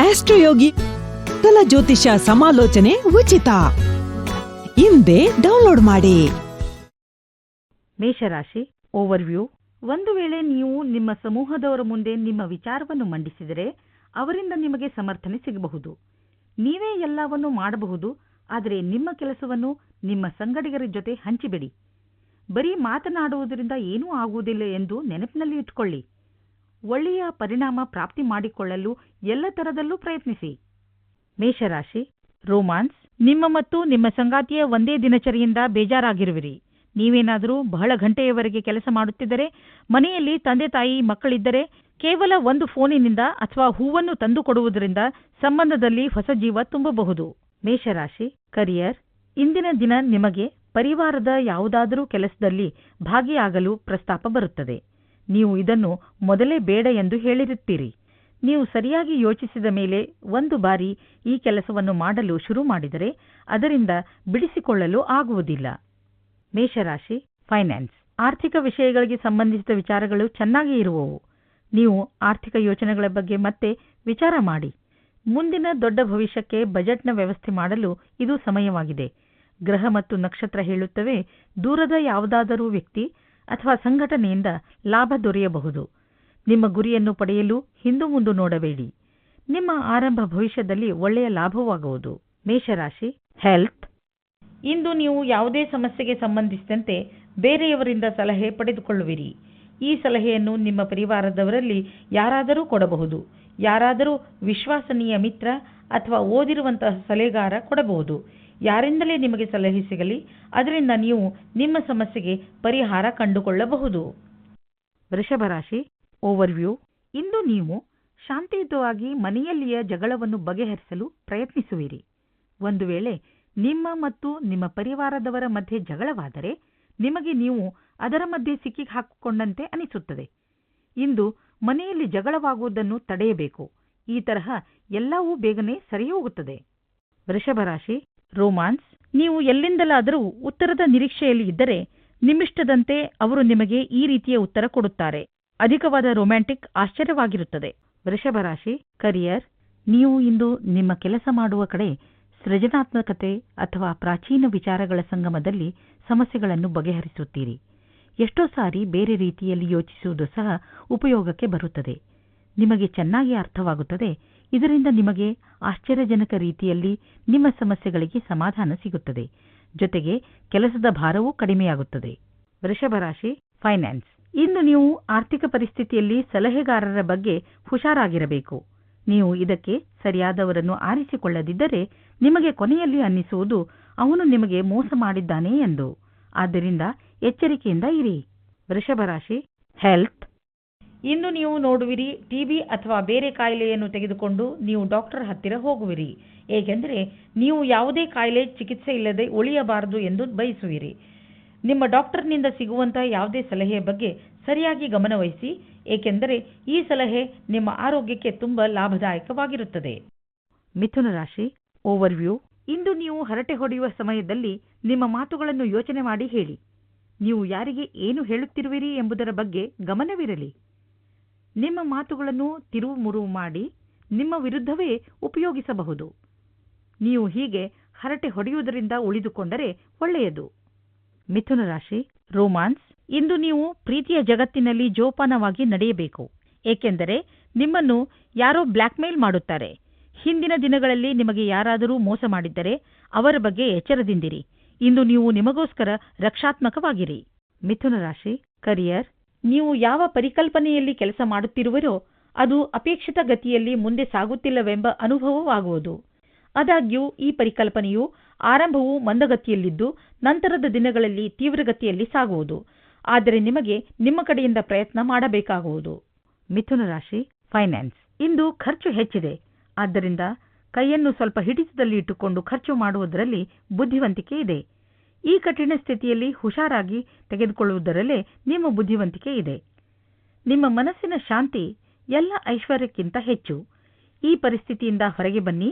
ಆಸ್ಟ್ರೋಯೋಗಿ ಕಲ ಜ್ಯೋತಿಷ ಸಮಾಲೋಚನೆ ಉಚಿತ. ಹಿಂದೆ ಡೌನ್ಲೋಡ್ ಮಾಡಿ. ಮೇಷರಾಶಿ ಓವರ್ವ್ಯೂ. ಒಂದು ವೇಳೆ ನೀವು ನಿಮ್ಮ ಸಮೂಹದವರ ಮುಂದೆ ನಿಮ್ಮ ವಿಚಾರವನ್ನು ಮಂಡಿಸಿದರೆ ಅವರಿಂದ ನಿಮಗೆ ಸಮರ್ಥನೆ ಸಿಗಬಹುದು. ನೀವೇ ಎಲ್ಲವನ್ನೂ ಮಾಡಬಹುದು, ಆದರೆ ನಿಮ್ಮ ಕೆಲಸವನ್ನು ನಿಮ್ಮ ಸಂಗಡಿಗರ ಜೊತೆ ಹಂಚಿಬಿಡಿ. ಬರೀ ಮಾತನಾಡುವುದರಿಂದ ಏನೂ ಆಗುವುದಿಲ್ಲ ಎಂದು ನೆನಪಿನಲ್ಲಿ ಇಟ್ಕೊಳ್ಳಿ ಒಳ್ಳೆಯ ಪರಿಣಾಮ ಪ್ರಾಪ್ತಿ ಮಾಡಿಕೊಳ್ಳಲು ಎಲ್ಲ ತರದಲ್ಲೂ ಪ್ರಯತ್ನಿಸಿ. ಮೇಷರಾಶಿ, ರೋಮಾನ್ಸ್, ನಿಮ್ಮ ಮತ್ತು ನಿಮ್ಮ ಸಂಗಾತಿಯ ಒಂದೇ ದಿನಚರಿಯಿಂದ ಬೇಜಾರಾಗಿರುವಿರಿ. ನೀವೇನಾದರೂ ಬಹಳ ಗಂಟೆಯವರೆಗೆ ಕೆಲಸ ಮಾಡುತ್ತಿದ್ದರೆ, ಮನೆಯಲ್ಲಿ ತಂದೆ ತಾಯಿ ಮಕ್ಕಳಿದ್ದರೆ, ಕೇವಲ ಒಂದು ಫೋನಿನಿಂದ ಅಥವಾ ಹೂವನ್ನು ತಂದು ಕೊಡುವುದರಿಂದ ಸಂಬಂಧದಲ್ಲಿ ಹೊಸ ಜೀವ ತುಂಬಬಹುದು. ಮೇಷರಾಶಿ, ಕರಿಯರ್, ಇಂದಿನ ದಿನ ನಿಮಗೆ ಪರಿವಾರದ ಯಾವುದಾದರೂ ಕೆಲಸದಲ್ಲಿ ಭಾಗಿಯಾಗಲು ಪ್ರಸ್ತಾಪ ಬರುತ್ತದೆ. ನೀವು ಇದನ್ನು ಮೊದಲೇ ಬೇಡ ಎಂದು ಹೇಳಿರುತ್ತೀರಿ. ನೀವು ಸರಿಯಾಗಿ ಯೋಚಿಸಿದ ಮೇಲೆ ಒಂದು ಬಾರಿ ಈ ಕೆಲಸವನ್ನು ಮಾಡಲು ಶುರು ಮಾಡಿದರೆ ಅದರಿಂದ ಬಿಡಿಸಿಕೊಳ್ಳಲು ಆಗುವುದಿಲ್ಲ. ಮೇಷರಾಶಿ ಫೈನಾನ್ಸ್ ಆರ್ಥಿಕ ವಿಷಯಗಳಿಗೆ ಸಂಬಂಧಿಸಿದ ವಿಚಾರಗಳು ಚೆನ್ನಾಗಿ ಇರುವವು. ನೀವು ಆರ್ಥಿಕ ಯೋಚನೆಗಳ ಬಗ್ಗೆ ಮತ್ತೆ ವಿಚಾರ ಮಾಡಿ. ಮುಂದಿನ ದೊಡ್ಡ ಭವಿಷ್ಯಕ್ಕೆ ಬಜೆಟ್ನ ವ್ಯವಸ್ಥೆ ಮಾಡಲು ಇದು ಸಮಯವಾಗಿದೆ. ಗ್ರಹ ಮತ್ತು ನಕ್ಷತ್ರ ಹೇಳುತ್ತವೆ, ದೂರದ ಯಾವುದಾದರೂ ವ್ಯಕ್ತಿ ಅಥವಾ ಸಂಘಟನೆಯಿಂದ ಲಾಭ ದೊರೆಯಬಹುದು. ನಿಮ್ಮ ಗುರಿಯನ್ನು ಪಡೆಯಲು ಹಿಂದು ಮುಂದು ನೋಡಬೇಡಿ. ನಿಮ್ಮ ಆರಂಭ ಭವಿಷ್ಯದಲ್ಲಿ ಒಳ್ಳೆಯ ಲಾಭವಾಗುವುದು. ಮೇಷರಾಶಿ ಹೆಲ್ತ್ ಇಂದು ನೀವು ಯಾವುದೇ ಸಮಸ್ಯೆಗೆ ಸಂಬಂಧಿಸಿದಂತೆ ಬೇರೆಯವರಿಂದ ಸಲಹೆ ಪಡೆದುಕೊಳ್ಳುವಿರಿ. ಈ ಸಲಹೆಯನ್ನು ನಿಮ್ಮ ಪರಿವಾರದವರಲ್ಲಿ ಯಾರಾದರೂ ಕೊಡಬಹುದು. ಯಾರಾದರೂ ವಿಶ್ವಾಸನೀಯ ಮಿತ್ರ ಅಥವಾ ಓದಿರುವಂತಹ ಸಲಹೆಗಾರ ಕೊಡಬಹುದು. ಯಾರಿಂದಲೇ ನಿಮಗೆ ಸಲಹೆ ಸಿಗಲಿ, ಅದರಿಂದ ನೀವು ನಿಮ್ಮ ಸಮಸ್ಯೆಗೆ ಪರಿಹಾರ ಕಂಡುಕೊಳ್ಳಬಹುದು. ವೃಷಭರಾಶಿ ಓವರ್ವ್ಯೂ ಇಂದು ನೀವು ಶಾಂತಿಯುತವಾಗಿ ಮನೆಯಲ್ಲಿಯ ಜಗಳವನ್ನು ಬಗೆಹರಿಸಲು ಪ್ರಯತ್ನಿಸುವಿರಿ. ಒಂದು ವೇಳೆ ನಿಮ್ಮ ಮತ್ತು ನಿಮ್ಮ ಪರಿವಾರದವರ ಮಧ್ಯೆ ಜಗಳವಾದರೆ, ನಿಮಗೆ ನೀವು ಅದರ ಮಧ್ಯೆ ಸಿಕ್ಕಿ ಹಾಕಿಕೊಂಡಂತೆ ಅನಿಸುತ್ತದೆ. ಇಂದು ಮನೆಯಲ್ಲಿ ಜಗಳವಾಗುವುದನ್ನು ತಡೆಯಬೇಕು. ಈ ತರಹ ಎಲ್ಲವೂ ಬೇಗನೆ ಸರಿಯೋಗುತ್ತದೆ ವೃಷಭರಾಶಿ ರೋಮಾನ್ಸ್, ನೀವು ಎಲ್ಲಿಂದಲಾದರೂ ಉತ್ತರದ ನಿರೀಕ್ಷೆಯಲ್ಲಿ ಇದ್ದರೆ ನಿಮ್ಮಿಷ್ಟದಂತೆ ಅವರು ನಿಮಗೆ ಈ ರೀತಿಯ ಉತ್ತರ ಕೊಡುತ್ತಾರೆ. ಅಧಿಕವಾದ ರೊಮ್ಯಾಂಟಿಕ್ ಆಶ್ಚರ್ಯವಾಗಿರುತ್ತದೆ. ವೃಷಭರಾಶಿ ಕರಿಯರ್, ನೀವು ಇಂದು ನಿಮ್ಮ ಕೆಲಸ ಮಾಡುವ ಕಡೆ ಸೃಜನಾತ್ಮಕತೆ ಅಥವಾ ಪ್ರಾಚೀನ ವಿಚಾರಗಳ ಸಂಗಮದಲ್ಲಿ ಸಮಸ್ಯೆಗಳನ್ನು ಬಗೆಹರಿಸುತ್ತೀರಿ. ಎಷ್ಟೋ ಸಾರಿ ಬೇರೆ ರೀತಿಯಲ್ಲಿ ಯೋಚಿಸುವುದು ಸಹ ಉಪಯೋಗಕ್ಕೆ ಬರುತ್ತದೆ. ನಿಮಗೆ ಚೆನ್ನಾಗಿ ಅರ್ಥವಾಗುತ್ತದೆ. ಇದರಿಂದ ನಿಮಗೆ ಆಶ್ಚರ್ಯಜನಕ ರೀತಿಯಲ್ಲಿ ನಿಮ್ಮ ಸಮಸ್ಯೆಗಳಿಗೆ ಸಮಾಧಾನ ಸಿಗುತ್ತದೆ. ಜೊತೆಗೆ ಕೆಲಸದ ಭಾರವೂ ಕಡಿಮೆಯಾಗುತ್ತದೆ. ವೃಷಭರಾಶಿ ಫೈನಾನ್ಸ್ ಇಂದು ನೀವು ಆರ್ಥಿಕ ಪರಿಸ್ಥಿತಿಯಲ್ಲಿ ಸಲಹೆಗಾರರ ಬಗ್ಗೆ ಹುಷಾರಾಗಿರಬೇಕು. ನೀವು ಇದಕ್ಕೆ ಸರಿಯಾದವರನ್ನು ಆರಿಸಿಕೊಳ್ಳದಿದ್ದರೆ ನಿಮಗೆ ಕೊನೆಯಲ್ಲಿ ಅನ್ನಿಸುವುದು, ಅವನು ನಿಮಗೆ ಮೋಸ ಮಾಡಿದ್ದಾನೆ ಎಂದು. ಆದ್ದರಿಂದ ಎಚ್ಚರಿಕೆಯಿಂದ ಇರಿ. ವೃಷಭರಾಶಿ ಹೆಲ್ತ್ ಇಂದು ನೀವು ನೋಡುವಿರಿ ಟಿಬಿ ಅಥವಾ ಬೇರೆ ಕಾಯಿಲೆಯನ್ನು ತೆಗೆದುಕೊಂಡು ನೀವು ಡಾಕ್ಟರ್ ಹತ್ತಿರ ಹೋಗುವಿರಿ. ಏಕೆಂದರೆ ನೀವು ಯಾವುದೇ ಕಾಯಿಲೆ ಚಿಕಿತ್ಸೆ ಇಲ್ಲದೆ ಉಳಿಯಬಾರದು ಎಂದು ಬಯಸುವಿರಿ. ನಿಮ್ಮ ಡಾಕ್ಟರ್ನಿಂದ ಸಿಗುವಂತಹ ಯಾವುದೇ ಸಲಹೆಯ ಬಗ್ಗೆ ಸರಿಯಾಗಿ ಗಮನವಹಿಸಿ, ಏಕೆಂದರೆ ಈ ಸಲಹೆ ನಿಮ್ಮ ಆರೋಗ್ಯಕ್ಕೆ ತುಂಬ ಲಾಭದಾಯಕವಾಗಿರುತ್ತದೆ. ಮಿಥುನ ರಾಶಿ, ಓವರ್ವ್ಯೂ. ಇಂದು ನೀವು ಹರಟೆ ಹೊಡೆಯುವ ಸಮಯದಲ್ಲಿ ನಿಮ್ಮ ಮಾತುಗಳನ್ನು ಯೋಚನೆ ಮಾಡಿ ಹೇಳಿ. ನೀವು ಯಾರಿಗೆ ಏನು ಹೇಳುತ್ತಿರುವಿರಿ ಎಂಬುದರ ಬಗ್ಗೆ ಗಮನವಿರಲಿ. ನಿಮ್ಮ ಮಾತುಗಳನ್ನು ತಿರುವು ಮುರುವು ಮಾಡಿ ನಿಮ್ಮ ವಿರುದ್ಧವೇ ಉಪಯೋಗಿಸಬಹುದು. ನೀವು ಹೀಗೆ ಹರಟೆ ಹೊಡೆಯುವುದರಿಂದ ಉಳಿದುಕೊಂಡರೆ ಒಳ್ಳೆಯದು. ಮಿಥುನ ರಾಶಿ, ರೋಮಾನ್ಸ್. ಇಂದು ನೀವು ಪ್ರೀತಿಯ ಜಗತ್ತಿನಲ್ಲಿ ಜೋಪಾನವಾಗಿ ನಡೆಯಬೇಕು. ಏಕೆಂದರೆ ನಿಮ್ಮನ್ನು ಯಾರೋ ಬ್ಲ್ಯಾಕ್ಮೇಲ್ ಮಾಡುತ್ತಾರೆ. ಹಿಂದಿನ ದಿನಗಳಲ್ಲಿ ನಿಮಗೆ ಯಾರಾದರೂ ಮೋಸ ಮಾಡಿದ್ದರೆ ಅವರ ಬಗ್ಗೆ ಎಚ್ಚರದಿಂದಿರಿ. ಇಂದು ನೀವು ನಿಮಗೋಸ್ಕರ ರಕ್ಷಾತ್ಮಕವಾಗಿರಿ. ಮಿಥುನ ರಾಶಿ, ಕರಿಯರ್. ನೀವು ಯಾವ ಪರಿಕಲ್ಪನೆಯಲ್ಲಿ ಕೆಲಸ ಮಾಡುತ್ತಿರುವರೋ ಅದು ಅಪೇಕ್ಷಿತ ಗತಿಯಲ್ಲಿ ಮುಂದೆ ಸಾಗುತ್ತಿಲ್ಲವೆಂಬ ಅನುಭವವಾಗುವುದು. ಆದಾಗ್ಯೂ, ಈ ಪರಿಕಲ್ಪನೆಯು ಆರಂಭವು ಮಂದಗತಿಯಲ್ಲಿದ್ದು, ನಂತರದ ದಿನಗಳಲ್ಲಿ ತೀವ್ರಗತಿಯಲ್ಲಿ ಸಾಗುವುದು. ಆದರೆ ನಿಮಗೆ ನಿಮ್ಮ ಕಡೆಯಿಂದ ಪ್ರಯತ್ನ ಮಾಡಬೇಕಾಗುವುದು. ಮಿಥುನ ರಾಶಿ ಫೈನಾನ್ಸ್ ಇಂದು ಖರ್ಚು ಹೆಚ್ಚಿದೆ. ಆದ್ದರಿಂದ ಕೈಯನ್ನು ಸ್ವಲ್ಪ ಹಿಡಿತದಲ್ಲಿ ಇಟ್ಟುಕೊಂಡು ಖರ್ಚು ಮಾಡುವುದರಲ್ಲಿ ಬುದ್ಧಿವಂತಿಕೆ ಇದೆ. ಈ ಕಠಿಣ ಸ್ಥಿತಿಯಲ್ಲಿ ಹುಷಾರಾಗಿ ತೆಗೆದುಕೊಳ್ಳುವುದರಲ್ಲೇ ನಿಮ್ಮ ಬುದ್ಧಿವಂತಿಕೆ ಇದೆ. ನಿಮ್ಮ ಮನಸ್ಸಿನ ಶಾಂತಿ ಎಲ್ಲ ಐಶ್ವರ್ಯಕ್ಕಿಂತ ಹೆಚ್ಚು. ಈ ಪರಿಸ್ಥಿತಿಯಿಂದ ಹೊರಗೆ ಬನ್ನಿ.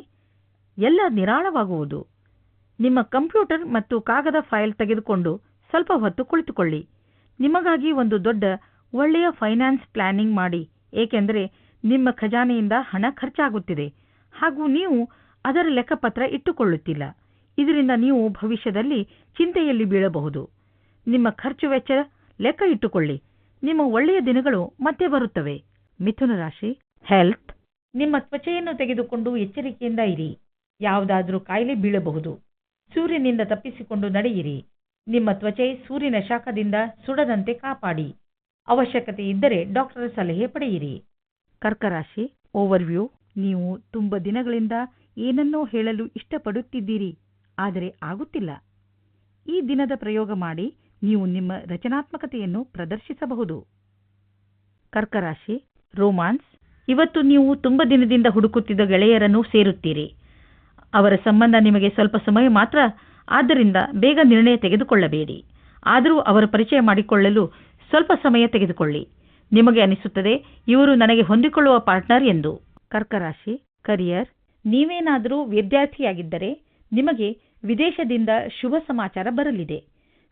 ಎಲ್ಲ ನಿರಾಳವಾಗುವುದು. ನಿಮ್ಮ ಕಂಪ್ಯೂಟರ್ ಮತ್ತು ಕಾಗದ ಫೈಲ್ ತೆಗೆದುಕೊಂಡು ಸ್ವಲ್ಪ ಹೊತ್ತು ಕುಳಿತುಕೊಳ್ಳಿ. ನಿಮಗಾಗಿ ಒಂದು ದೊಡ್ಡ ಒಳ್ಳೆಯ ಫೈನಾನ್ಸ್ ಪ್ಲಾನಿಂಗ್ ಮಾಡಿ, ಏಕೆಂದರೆ ನಿಮ್ಮ ಖಜಾನೆಯಿಂದ ಹಣ ಖರ್ಚಾಗುತ್ತಿದೆ. ಹಾಗೂ ನೀವು ಅದರ ಲೆಕ್ಕಪತ್ರ ಇಟ್ಟುಕೊಳ್ಳುತ್ತಿಲ್ಲ. ಇದರಿಂದ ನೀವು ಭವಿಷ್ಯದಲ್ಲಿ ಚಿಂತೆಯಲ್ಲಿ ಬೀಳಬಹುದು. ನಿಮ್ಮ ಖರ್ಚು ವೆಚ್ಚ ಲೆಕ್ಕ ಇಟ್ಟುಕೊಳ್ಳಿ. ನಿಮ್ಮ ಒಳ್ಳೆಯ ದಿನಗಳು ಮತ್ತೆ ಬರುತ್ತವೆ. ಮಿಥುನ ರಾಶಿ ಹೆಲ್ತ್ ನಿಮ್ಮ ತ್ವಚೆಯನ್ನು ತೆಗೆದುಕೊಂಡು ಎಚ್ಚರಿಕೆಯಿಂದ ಇರಿ. ಯಾವುದಾದರೂ ಕಾಯಿಲೆ ಬೀಳಬಹುದು. ಸೂರ್ಯನಿಂದ ತಪ್ಪಿಸಿಕೊಂಡು ನಡೆಯಿರಿ. ನಿಮ್ಮ ತ್ವಚೆ ಸೂರ್ಯನ ಶಾಖದಿಂದ ಸುಡದಂತೆ ಕಾಪಾಡಿ. ಅವಶ್ಯಕತೆ ಇದ್ದರೆ ಡಾಕ್ಟರ್ ಸಲಹೆ ಪಡೆಯಿರಿ. ಕರ್ಕರಾಶಿ ಓವರ್ವ್ಯೂ ನೀವು ತುಂಬ ದಿನಗಳಿಂದ ಏನನ್ನೋ ಹೇಳಲು ಇಷ್ಟಪಡುತ್ತಿದ್ದೀರಿ. ಆದರೆ ಆಗುತ್ತಿಲ್ಲ. ಈ ದಿನದ ಪ್ರಯೋಗ ಮಾಡಿ ನೀವು ನಿಮ್ಮ ರಚನಾತ್ಮಕತೆಯನ್ನು ಪ್ರದರ್ಶಿಸಬಹುದು. ಕರ್ಕರಾಶಿ, ರೋಮಾನ್ಸ್, ಇವತ್ತು ನೀವು ತುಂಬ ದಿನದಿಂದ ಹುಡುಕುತ್ತಿದ್ದ ಗೆಳೆಯರನ್ನು ಸೇರುತ್ತೀರಿ. ಅವರ ಸಂಬಂಧ ನಿಮಗೆ ಸ್ವಲ್ಪ ಸಮಯ ಮಾತ್ರ, ಆದ್ದರಿಂದ ಬೇಗ ನಿರ್ಣಯ ತೆಗೆದುಕೊಳ್ಳಬೇಡಿ. ಆದರೂ ಅವರ ಪರಿಚಯ ಮಾಡಿಕೊಳ್ಳಲು ಸ್ವಲ್ಪ ಸಮಯ ತೆಗೆದುಕೊಳ್ಳಿ. ನಿಮಗೆ ಅನಿಸುತ್ತದೆ, ಇವರು ನನಗೆ ಹೊಂದಿಕೊಳ್ಳುವ ಪಾರ್ಟ್ನರ್ ಎಂದು. ಕರ್ಕರಾಶಿ, ಕರಿಯರ್, ನೀವೇನಾದರೂ ವಿದ್ಯಾರ್ಥಿಯಾಗಿದ್ದರೆ ನಿಮಗೆ ವಿದೇಶದಿಂದ ಶುಭ ಸಮಾಚಾರ ಬರಲಿದೆ.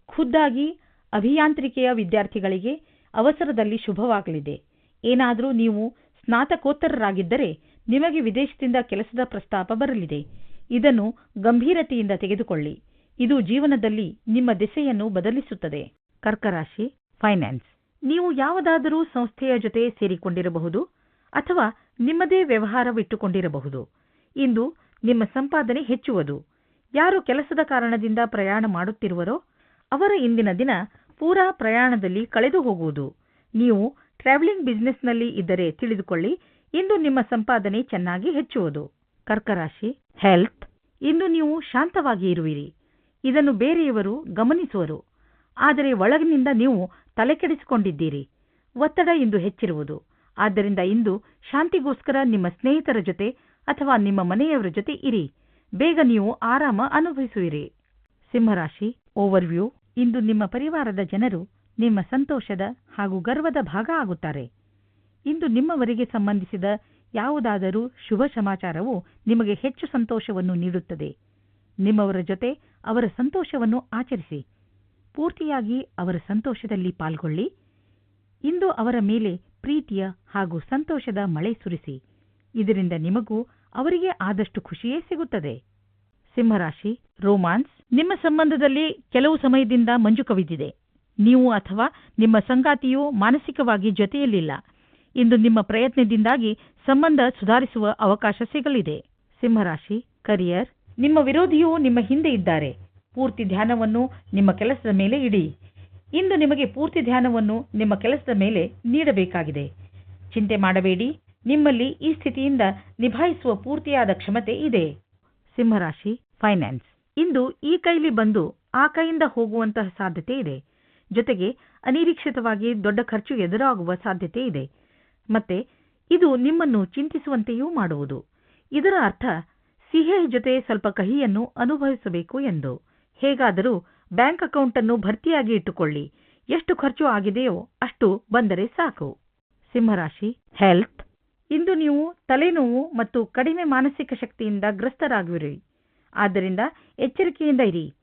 ಖುದ್ದಾಗಿ ಅಭಿಯಾಂತ್ರಿಕೆಯ ವಿದ್ಯಾರ್ಥಿಗಳಿಗೆ ಅವಸರದಲ್ಲಿ ಶುಭವಾಗಲಿದೆ. ಏನಾದರೂ ನೀವು ಸ್ನಾತಕೋತ್ತರರಾಗಿದ್ದರೆ ನಿಮಗೆ ವಿದೇಶದಿಂದ ಕೆಲಸದ ಪ್ರಸ್ತಾಪ ಬರಲಿದೆ. ಇದನ್ನು ಗಂಭೀರತೆಯಿಂದ ತೆಗೆದುಕೊಳ್ಳಿ. ಇದು ಜೀವನದಲ್ಲಿ ನಿಮ್ಮ ದೆಸೆಯನ್ನು ಬದಲಿಸುತ್ತದೆ. ಕರ್ಕರಾಶಿ, ಫೈನಾನ್ಸ್. ನೀವು ಯಾವುದಾದರೂ ಸಂಸ್ಥೆಯ ಜೊತೆ ಸೇರಿಕೊಂಡಿರಬಹುದು ಅಥವಾ ನಿಮ್ಮದೇ ವ್ಯವಹಾರವಿಟ್ಟುಕೊಂಡಿರಬಹುದು. ಇಂದು ನಿಮ್ಮ ಸಂಪಾದನೆ ಹೆಚ್ಚುವುದು. ಯಾರು ಕೆಲಸದ ಕಾರಣದಿಂದ ಪ್ರಯಾಣ ಮಾಡುತ್ತಿರುವರೋ ಅವರ ಇಂದಿನ ದಿನ ಪೂರಾ ಪ್ರಯಾಣದಲ್ಲಿ ಕಳೆದು ಹೋಗುವುದು. ನೀವು ಟ್ರಾವೆಲಿಂಗ್ ಬಿಸಿನೆಸ್ನಲ್ಲಿ ಇದ್ದರೆ ತಿಳಿದುಕೊಳ್ಳಿ, ಇಂದು ನಿಮ್ಮ ಸಂಪಾದನೆ ಚೆನ್ನಾಗಿ ಹೆಚ್ಚುವುದು. ಕರ್ಕರಾಶಿ, ಹೆಲ್ತ್, ಇಂದು ನೀವು ಶಾಂತವಾಗಿ ಇರುವಿರಿ. ಇದನ್ನು ಬೇರೆಯವರು ಗಮನಿಸುವರು. ಆದರೆ ಒಳಗಿನಿಂದ ನೀವು ತಲೆಕೆಡಿಸಿಕೊಂಡಿದ್ದೀರಿ. ಒತ್ತಡ ಇಂದು ಹೆಚ್ಚಿರುವುದು. ಆದ್ದರಿಂದ ಇಂದು ಶಾಂತಿಗೋಸ್ಕರ ನಿಮ್ಮ ಸ್ನೇಹಿತರ ಜೊತೆ ಅಥವಾ ನಿಮ್ಮ ಮನೆಯವರ ಜೊತೆ ಇರಿ. ಬೇಗ ನೀವು ಆರಾಮ ಅನುಭವಿಸುವಿರಿ. ಸಿಂಹರಾಶಿ ಓವರ್ವ್ಯೂ ಇಂದು ನಿಮ್ಮ ಪರಿವಾರದ ಜನರು ನಿಮ್ಮ ಸಂತೋಷದ ಹಾಗೂ ಗರ್ವದ ಭಾಗ ಆಗುತ್ತಾರೆ. ಇಂದು ನಿಮ್ಮವರಿಗೆ ಸಂಬಂಧಿಸಿದ ಯಾವುದಾದರೂ ಶುಭ ಸಮಾಚಾರವು ನಿಮಗೆ ಹೆಚ್ಚು ಸಂತೋಷವನ್ನು ನೀಡುತ್ತದೆ. ನಿಮ್ಮವರ ಜೊತೆ ಅವರ ಸಂತೋಷವನ್ನು ಆಚರಿಸಿ. ಪೂರ್ತಿಯಾಗಿ ಅವರ ಸಂತೋಷದಲ್ಲಿ ಪಾಲ್ಗೊಳ್ಳಿ. ಇಂದು ಅವರ ಮೇಲೆ ಪ್ರೀತಿಯ ಹಾಗೂ ಸಂತೋಷದ ಮಳೆ ಸುರಿಸಿ. ಇದರಿಂದ ನಿಮಗೂ ಅವರಿಗೆ ಆದಷ್ಟು ಖುಷಿಯೇ ಸಿಗುತ್ತದೆ. ಸಿಂಹರಾಶಿ, ರೋಮಾನ್ಸ್, ನಿಮ್ಮ ಸಂಬಂಧದಲ್ಲಿ ಕೆಲವು ಸಮಯದಿಂದ ಮಂಜು ಕವಿದಿದೆ. ನೀವು ಅಥವಾ ನಿಮ್ಮ ಸಂಗಾತಿಯು ಮಾನಸಿಕವಾಗಿ ಜೊತೆಯಲ್ಲಿಲ್ಲ. ಇಂದು ನಿಮ್ಮ ಪ್ರಯತ್ನದಿಂದಾಗಿ ಸಂಬಂಧ ಸುಧಾರಿಸುವ ಅವಕಾಶ ಸಿಗಲಿದೆ. ಸಿಂಹರಾಶಿ, ಕರಿಯರ್, ನಿಮ್ಮ ವಿರೋಧಿಯು ನಿಮ್ಮ ಹಿಂದೆ ಇದ್ದಾರೆ. ಪೂರ್ತಿ ಧ್ಯಾನವನ್ನು ನಿಮ್ಮ ಕೆಲಸದ ಮೇಲೆ ಇಡಿ. ಇಂದು ನಿಮಗೆ ಪೂರ್ತಿ ಧ್ಯಾನವನ್ನು ನಿಮ್ಮ ಕೆಲಸದ ಮೇಲೆ ನೀಡಬೇಕಾಗಿದೆ. ಚಿಂತೆ ಮಾಡಬೇಡಿ. ನಿಮ್ಮಲ್ಲಿ ಈ ಸ್ಥಿತಿಯಿಂದ ನಿಭಾಯಿಸುವ ಪೂರ್ತಿಯಾದ ಕ್ಷಮತೆ ಇದೆ. ಸಿಂಹರಾಶಿ ಫೈನಾನ್ಸ್ ಇಂದು ಈ ಕೈಲಿ ಬಂದು ಆ ಕೈಯಿಂದ ಹೋಗುವಂತಹ ಸಾಧ್ಯತೆ ಇದೆ. ಜೊತೆಗೆ ಅನಿರೀಕ್ಷಿತವಾಗಿ ದೊಡ್ಡ ಖರ್ಚು ಎದುರಾಗುವ ಸಾಧ್ಯತೆ ಇದೆ. ಮತ್ತೆ ಇದು ನಿಮ್ಮನ್ನು ಚಿಂತಿಸುವಂತೆಯೂ ಮಾಡುವುದು. ಇದರ ಅರ್ಥ ಸಿಹೆ ಜೊತೆ ಸ್ವಲ್ಪ ಕಹಿಯನ್ನು ಅನುಭವಿಸಬೇಕು ಎಂದು. ಹೇಗಾದರೂ ಬ್ಯಾಂಕ್ ಅಕೌಂಟ್ ಅನ್ನು ಭರ್ತಿಯಾಗಿ ಇಟ್ಟುಕೊಳ್ಳಿ. ಎಷ್ಟು ಖರ್ಚು ಆಗಿದೆಯೋ ಅಷ್ಟು ಬಂದರೆ ಸಾಕು. ಸಿಂಹರಾಶಿ ಹೆಲ್ತ್ ಇಂದು ನೀವು ತಲೆನೋವು ಮತ್ತು ಕಡಿಮೆ ಮಾನಸಿಕ ಶಕ್ತಿಯಿಂದ ಗ್ರಸ್ತರಾಗುವಿರಿ. ಆದ್ದರಿಂದ ಎಚ್ಚರಿಕೆಯಿಂದ ಇರಿ.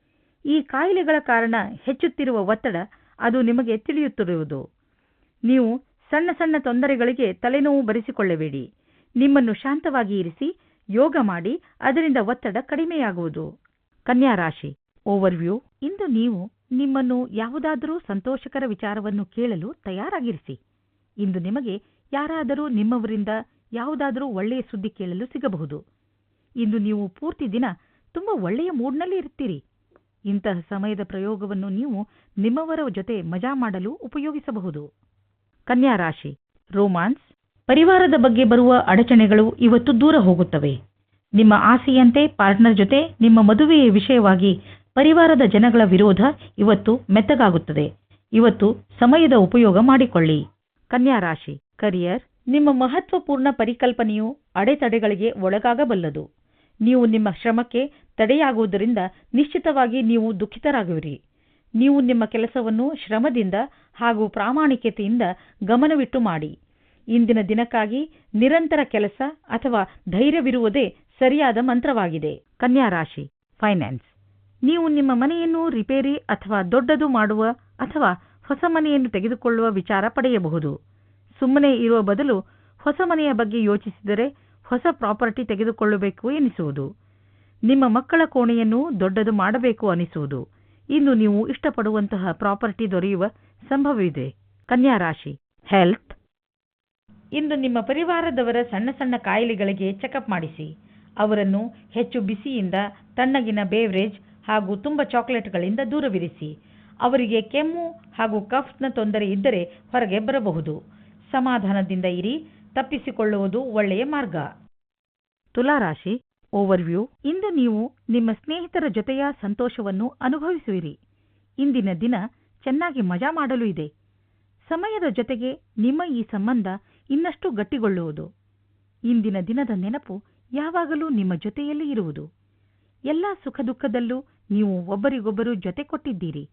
ಈ ಕಾಯಿಲೆಗಳ ಕಾರಣ ಹೆಚ್ಚುತ್ತಿರುವ ಒತ್ತಡ ಅದು ನಿಮಗೆ ತಿಳಿಯುತ್ತಿರುವುದು. ನೀವು ಸಣ್ಣ ಸಣ್ಣ ತೊಂದರೆಗಳಿಗೆ ತಲೆನೋವು ಬರಿಸಿಕೊಳ್ಳಬೇಡಿ. ನಿಮ್ಮನ್ನು ಶಾಂತವಾಗಿ ಇರಿಸಿ, ಯೋಗ ಮಾಡಿ, ಅದರಿಂದ ಒತ್ತಡ ಕಡಿಮೆಯಾಗುವುದು. ಕನ್ಯಾ ರಾಶಿ, ಓವರ್ವ್ಯೂ. ಇಂದು ನೀವು ನಿಮ್ಮನ್ನು ಯಾವುದಾದರೂ ಸಂತೋಷಕರ ವಿಚಾರವನ್ನು ಕೇಳಲು ತಯಾರಾಗಿರಿಸಿ. ಇಂದು ನಿಮಗೆ ಯಾರಾದರೂ ನಿಮ್ಮವರಿಂದ ಯಾವುದಾದರೂ ಒಳ್ಳೆಯ ಸುದ್ದಿ ಕೇಳಲು ಸಿಗಬಹುದು. ಇಂದು ನೀವು ಪೂರ್ತಿ ದಿನ ತುಂಬ ಒಳ್ಳೆಯ ಮೂಡ್ನಲ್ಲಿ ಇರುತ್ತೀರಿ. ಇಂತಹ ಸಮಯದ ಪ್ರಯೋಗವನ್ನು ನೀವು ನಿಮ್ಮವರ ಜೊತೆ ಮಜಾ ಮಾಡಲು ಉಪಯೋಗಿಸಬಹುದು. ಕನ್ಯಾ ರಾಶಿ, ರೋಮಾನ್ಸ್, ಪರಿವಾರದ ಬಗ್ಗೆ ಬರುವ ಅಡಚಣೆಗಳು ಇವತ್ತು ದೂರ ಹೋಗುತ್ತವೆ. ನಿಮ್ಮ ಆಸೆಯಂತೆ ಪಾರ್ಟ್ನರ್ ಜೊತೆ ನಿಮ್ಮ ಮದುವೆಯ ವಿಷಯವಾಗಿ ಪರಿವಾರದ ಜನಗಳ ವಿರೋಧ ಇವತ್ತು ಮೆತ್ತಗಾಗುತ್ತದೆ. ಇವತ್ತು ಸಮಯದ ಉಪಯೋಗ ಮಾಡಿಕೊಳ್ಳಿ. ಕನ್ಯಾ ರಾಶಿ ಕರಿಯರ್, ನಿಮ್ಮ ಮಹತ್ವಪೂರ್ಣ ಪರಿಕಲ್ಪನೆಯು ಅಡೆತಡೆಗಳಿಗೆ ಒಳಗಾಗಬಲ್ಲದು. ನೀವು ನಿಮ್ಮ ಶ್ರಮಕ್ಕೆ ತಡೆಯಾಗುವುದರಿಂದ ನಿಶ್ಚಿತವಾಗಿ ನೀವು ದುಃಖಿತರಾಗುವಿರಿ. ನೀವು ನಿಮ್ಮ ಕೆಲಸವನ್ನು ಶ್ರಮದಿಂದ ಹಾಗೂ ಪ್ರಾಮಾಣಿಕತೆಯಿಂದ ಗಮನವಿಟ್ಟು ಮಾಡಿ. ಇಂದಿನ ದಿನಕ್ಕಾಗಿ ನಿರಂತರ ಕೆಲಸ ಅಥವಾ ಧೈರ್ಯವಿರುವುದೇ ಸರಿಯಾದ ಮಂತ್ರವಾಗಿದೆ. ಕನ್ಯಾ ರಾಶಿ, ಫೈನಾನ್ಸ್. ನೀವು ನಿಮ್ಮ ಮನೆಯನ್ನು ರಿಪೇರಿ ಅಥವಾ ದೊಡ್ಡದು ಮಾಡುವ ಅಥವಾ ಹೊಸ ಮನೆಯನ್ನು ತೆಗೆದುಕೊಳ್ಳುವ ವಿಚಾರ ಪಡೆಯಬಹುದು. ಸುಮ್ಮನೆ ಇರುವ ಬದಲು ಹೊಸ ಮನೆಯ ಬಗ್ಗೆ ಯೋಚಿಸಿದರೆ ಹೊಸ ಪ್ರಾಪರ್ಟಿ ತೆಗೆದುಕೊಳ್ಳಬೇಕು ಎನಿಸುವುದು. ನಿಮ್ಮ ಮಕ್ಕಳ ಕೋಣೆಯನ್ನು ದೊಡ್ಡದು ಮಾಡಬೇಕು ಅನಿಸುವುದು. ಇಂದು ನೀವು ಇಷ್ಟಪಡುವಂತಹ ಪ್ರಾಪರ್ಟಿ ದೊರೆಯುವ ಸಂಭವವಿದೆ. ಕನ್ಯಾ ರಾಶಿ. ಹೆಲ್ತ್. ಇಂದು ನಿಮ್ಮ ಪರಿವಾರದವರ ಸಣ್ಣ ಸಣ್ಣ ಕಾಯಿಲೆಗಳಿಗೆ ಚೆಕಪ್ ಮಾಡಿಸಿ. ಅವರನ್ನು ಹೆಚ್ಚು ಬಿಸಿಯಿಂದ ತಣ್ಣಗಿನ ಬೇವರೇಜ್ ಹಾಗೂ ತುಂಬ ಚಾಕ್ಲೇಟ್ಗಳಿಂದ ದೂರವಿರಿಸಿ. ಅವರಿಗೆ ಕೆಮ್ಮು ಹಾಗೂ ಕಫ್ನ ತೊಂದರೆ ಇದ್ದರೆ ಹೊರಗೆ ಬರಬಹುದು. ಸಮಾಧಾನದಿಂದ ಇರಿ, ತಪ್ಪಿಸಿಕೊಳ್ಳುವುದು ಒಳ್ಳೆಯ ಮಾರ್ಗ. ತುಲಾರಾಶಿ ಓವರ್ವ್ಯೂ ಇಂದು ನೀವು ನಿಮ್ಮ ಸ್ನೇಹಿತರ ಜೊತೆಯ ಸಂತೋಷವನ್ನು ಅನುಭವಿಸುವಿರಿ. ಇಂದಿನ ದಿನ ಚೆನ್ನಾಗಿ ಮಜಾ ಮಾಡಲು ಇದೆ. ಸಮಯದ ಜೊತೆಗೆ ನಿಮ್ಮ ಈ ಸಂಬಂಧ ಇನ್ನಷ್ಟು ಗಟ್ಟಿಗೊಳ್ಳುವುದು. ಇಂದಿನ ದಿನದ ನೆನಪು ಯಾವಾಗಲೂ ನಿಮ್ಮ ಜೊತೆಯಲ್ಲಿ ಇರುವುದು. ಎಲ್ಲ ಸುಖ ದುಃಖದಲ್ಲೂ ನೀವು ಒಬ್ಬರಿಗೊಬ್ಬರು ಜೊತೆ ಕೊಟ್ಟಿದ್ದೀರಿ.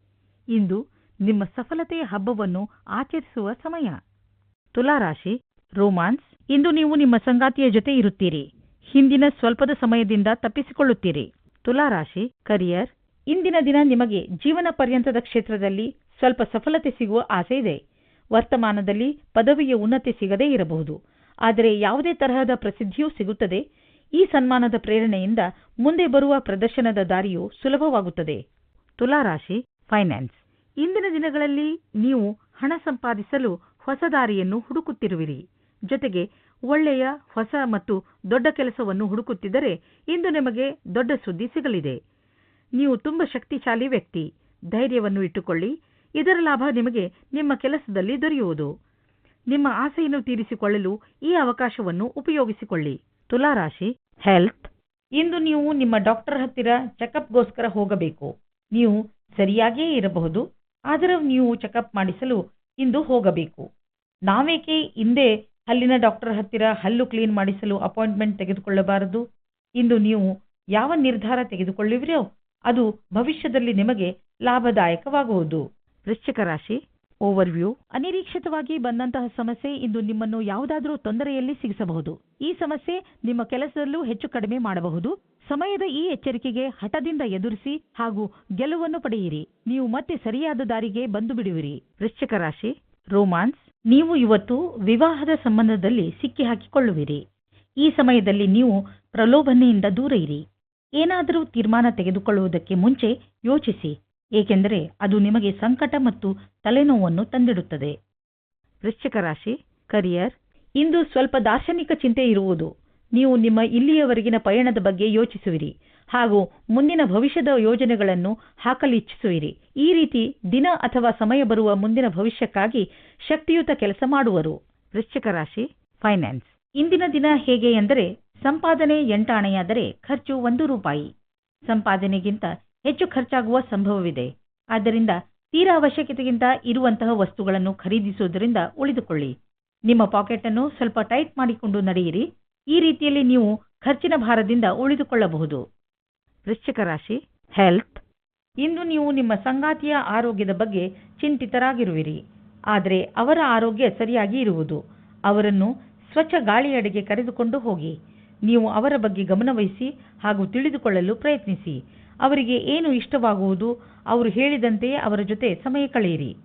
ಇಂದು ನಿಮ್ಮ ಸಫಲತೆಯ ಹಬ್ಬವನ್ನು ಆಚರಿಸುವ ಸಮಯ. ತುಲಾರಾಶಿ, ರೋಮಾನ್ಸ್, ಇಂದು ನೀವು ನಿಮ್ಮ ಸಂಗಾತಿಯ ಜೊತೆ ಇರುತ್ತೀರಿ. ಹಿಂದಿನ ಸ್ವಲ್ಪದ ಸಮಯದಿಂದ ತಪ್ಪಿಸಿಕೊಳ್ಳುತ್ತೀರಿ. ತುಲಾರಾಶಿ ಕರಿಯರ್ ಇಂದಿನ ದಿನ ನಿಮಗೆ ಜೀವನ ಪರ್ಯಂತದ ಕ್ಷೇತ್ರದಲ್ಲಿ ಸ್ವಲ್ಪ ಸಫಲತೆ ಸಿಗುವ ಆಸೆ ಇದೆ. ವರ್ತಮಾನದಲ್ಲಿ ಪದವಿಯ ಉನ್ನತಿ ಸಿಗದೇ ಇರಬಹುದು. ಆದರೆ ಯಾವುದೇ ತರಹದ ಪ್ರಸಿದ್ಧಿಯೂ ಸಿಗುತ್ತದೆ. ಈ ಸನ್ಮಾನದ ಪ್ರೇರಣೆಯಿಂದ ಮುಂದೆ ಬರುವ ಪ್ರದರ್ಶನದ ದಾರಿಯು ಸುಲಭವಾಗುತ್ತದೆ. ತುಲಾರಾಶಿ ಫೈನಾನ್ಸ್ ಇಂದಿನ ದಿನಗಳಲ್ಲಿ ನೀವು ಹಣ ಸಂಪಾದಿಸಲು ಹೊಸ ದಾರಿಯನ್ನು ಹುಡುಕುತ್ತಿರುವಿರಿ. ಜೊತೆಗೆ ಒಳ್ಳೆಯ, ಹೊಸ ಮತ್ತು ದೊಡ್ಡ ಕೆಲಸವನ್ನು ಹುಡುಕುತ್ತಿದ್ದರೆ ಇಂದು ನಿಮಗೆ ದೊಡ್ಡ ಸುದ್ದಿ ಸಿಗಲಿದೆ. ನೀವು ತುಂಬ ಶಕ್ತಿಶಾಲಿ ವ್ಯಕ್ತಿ. ಧೈರ್ಯವನ್ನು ಇಟ್ಟುಕೊಳ್ಳಿ. ಇದರ ಲಾಭ ನಿಮಗೆ ನಿಮ್ಮ ಕೆಲಸದಲ್ಲಿ ದೊರೆಯುವುದು. ನಿಮ್ಮ ಆಸೆಯನ್ನು ತೀರಿಸಿಕೊಳ್ಳಲು ಈ ಅವಕಾಶವನ್ನು ಉಪಯೋಗಿಸಿಕೊಳ್ಳಿ. ತುಲಾರಾಶಿ, ಹೆಲ್ತ್. ಇಂದು ನೀವು ನಿಮ್ಮ ಡಾಕ್ಟರ್ ಹತ್ತಿರ ಚೆಕಪ್ಗೋಸ್ಕರ ಹೋಗಬೇಕು. ನೀವು ಸರಿಯಾಗಿಯೇ ಇರಬಹುದು. ಆದರೆ ನೀವು ಚೆಕಪ್ ಮಾಡಿಸಲು ಇಂದು ಹೋಗಬೇಕು. ನಾವೇಕೆ ಹಿಂದೆ ಹಲ್ಲಿನ ಡಾಕ್ಟರ್ ಹತ್ತಿರ ಹಲ್ಲು ಕ್ಲೀನ್ ಮಾಡಿಸಲು ಅಪಾಯಿಂಟ್ಮೆಂಟ್ ತೆಗೆದುಕೊಳ್ಳಬಾರದು? ಇಂದು ನೀವು ಯಾವ ನಿರ್ಧಾರ ತೆಗೆದುಕೊಳ್ಳುವಿರೋ ಅದು ಭವಿಷ್ಯದಲ್ಲಿ ನಿಮಗೆ ಲಾಭದಾಯಕವಾಗುವುದು. ವೃಶ್ಚಿಕ ರಾಶಿ ಓವರ್ವ್ಯೂ ಅನಿರೀಕ್ಷಿತವಾಗಿ ಬಂದಂತಹ ಸಮಸ್ಯೆ ಇಂದು ನಿಮ್ಮನ್ನು ಯಾವುದಾದರೂ ತೊಂದರೆಯಲ್ಲಿ ಸಿಗಿಸಬಹುದು. ಈ ಸಮಸ್ಯೆ ನಿಮ್ಮ ಕೆಲಸದಲ್ಲೂ ಹೆಚ್ಚು ಕಡಿಮೆ ಮಾಡಬಹುದು. ಸಮಯದ ಈ ಎಚ್ಚರಿಕೆಗೆ ಹಠದಿಂದ ಎದುರಿಸಿ ಹಾಗೂ ಗೆಲುವನ್ನು ಪಡೆಯಿರಿ. ನೀವು ಮತ್ತೆ ಸರಿಯಾದ ದಾರಿಗೆ ಬಂದು ಬಿಡುವಿರಿ. ವೃಶ್ಚಿಕ ರಾಶಿ, ರೋಮಾನ್ಸ್, ನೀವು ಇವತ್ತು ವಿವಾಹದ ಸಂಬಂಧದಲ್ಲಿ ಸಿಕ್ಕಿ ಹಾಕಿಕೊಳ್ಳುವಿರಿ. ಈ ಸಮಯದಲ್ಲಿ ನೀವು ಪ್ರಲೋಭನೆಯಿಂದ ದೂರ ಇರಿ. ಏನಾದರೂ ತೀರ್ಮಾನ ತೆಗೆದುಕೊಳ್ಳುವುದಕ್ಕೆ ಮುಂಚೆ ಯೋಚಿಸಿ, ಏಕೆಂದರೆ ಅದು ನಿಮಗೆ ಸಂಕಟ ಮತ್ತು ತಲೆನೋವನ್ನು ತಂದಿಡುತ್ತದೆ. ವೃಶ್ಚಿಕ ರಾಶಿ, ಕರಿಯರ್, ಇಂದು ಸ್ವಲ್ಪ ದಾರ್ಶನಿಕ ಚಿಂತೆ ಇರುವುದು. ನೀವು ನಿಮ್ಮ ಇಲ್ಲಿಯವರೆಗಿನ ಪಯಣದ ಬಗ್ಗೆ ಯೋಚಿಸುವಿರಿ ಹಾಗೂ ಮುಂದಿನ ಭವಿಷ್ಯದ ಯೋಜನೆಗಳನ್ನು ಹಾಕಲಿಚ್ಛಿಸುವಿರಿ ಈ ರೀತಿ ದಿನ ಅಥವಾ ಸಮಯ ಬರುವ ಮುಂದಿನ ಭವಿಷ್ಯಕ್ಕಾಗಿ ಶಕ್ತಿಯುತ ಕೆಲಸ ಮಾಡುವರು. ವೃಶ್ಚಿಕ ರಾಶಿ ಫೈನಾನ್ಸ್ ಇಂದಿನ ದಿನ ಹೇಗೆ ಎಂದರೆ ಸಂಪಾದನೆ ಎಂಟಾಣೆಯಾದರೆ ಖರ್ಚು ಒಂದು ರೂಪಾಯಿ. ಸಂಪಾದನೆಗಿಂತ ಹೆಚ್ಚು ಖರ್ಚಾಗುವ ಸಂಭವವಿದೆ. ಆದ್ದರಿಂದ ತೀರಾ ಅವಶ್ಯಕತೆಗಿಂತ ಇರುವಂತಹ ವಸ್ತುಗಳನ್ನು ಖರೀದಿಸುವುದರಿಂದ ಉಳಿದುಕೊಳ್ಳಿ. ನಿಮ್ಮ ಪಾಕೆಟ್ ಅನ್ನು ಸ್ವಲ್ಪ ಟೈಟ್ ಮಾಡಿಕೊಂಡು ನಡೆಯಿರಿ. ಈ ರೀತಿಯಲ್ಲಿ ನೀವು ಖರ್ಚಿನ ಭಾರದಿಂದ ಉಳಿದುಕೊಳ್ಳಬಹುದು. ವೃಶ್ಚಿಕ ರಾಶಿ ಹೆಲ್ತ್ ಇಂದು ನೀವು ನಿಮ್ಮ ಸಂಗಾತಿಯ ಆರೋಗ್ಯದ ಬಗ್ಗೆ ಚಿಂತಿತರಾಗಿರುವಿರಿ. ಆದರೆ ಅವರ ಆರೋಗ್ಯ ಸರಿಯಾಗಿ ಇರುವುದು. ಅವರನ್ನು ಸ್ವಚ್ಛ ಗಾಳಿಯಡೆಗೆ ಕರೆದುಕೊಂಡು ಹೋಗಿ. ನೀವು ಅವರ ಬಗ್ಗೆ ಗಮನವಹಿಸಿ ಹಾಗೂ ತಿಳಿದುಕೊಳ್ಳಲು ಪ್ರಯತ್ನಿಸಿ. ಅವರಿಗೆ ಏನು ಇಷ್ಟವಾಗುವುದು ಅವರು ಹೇಳಿದಂತೆಯೇ ಅವರ ಜೊತೆ ಸಮಯ ಕಳೆಯಿರಿ.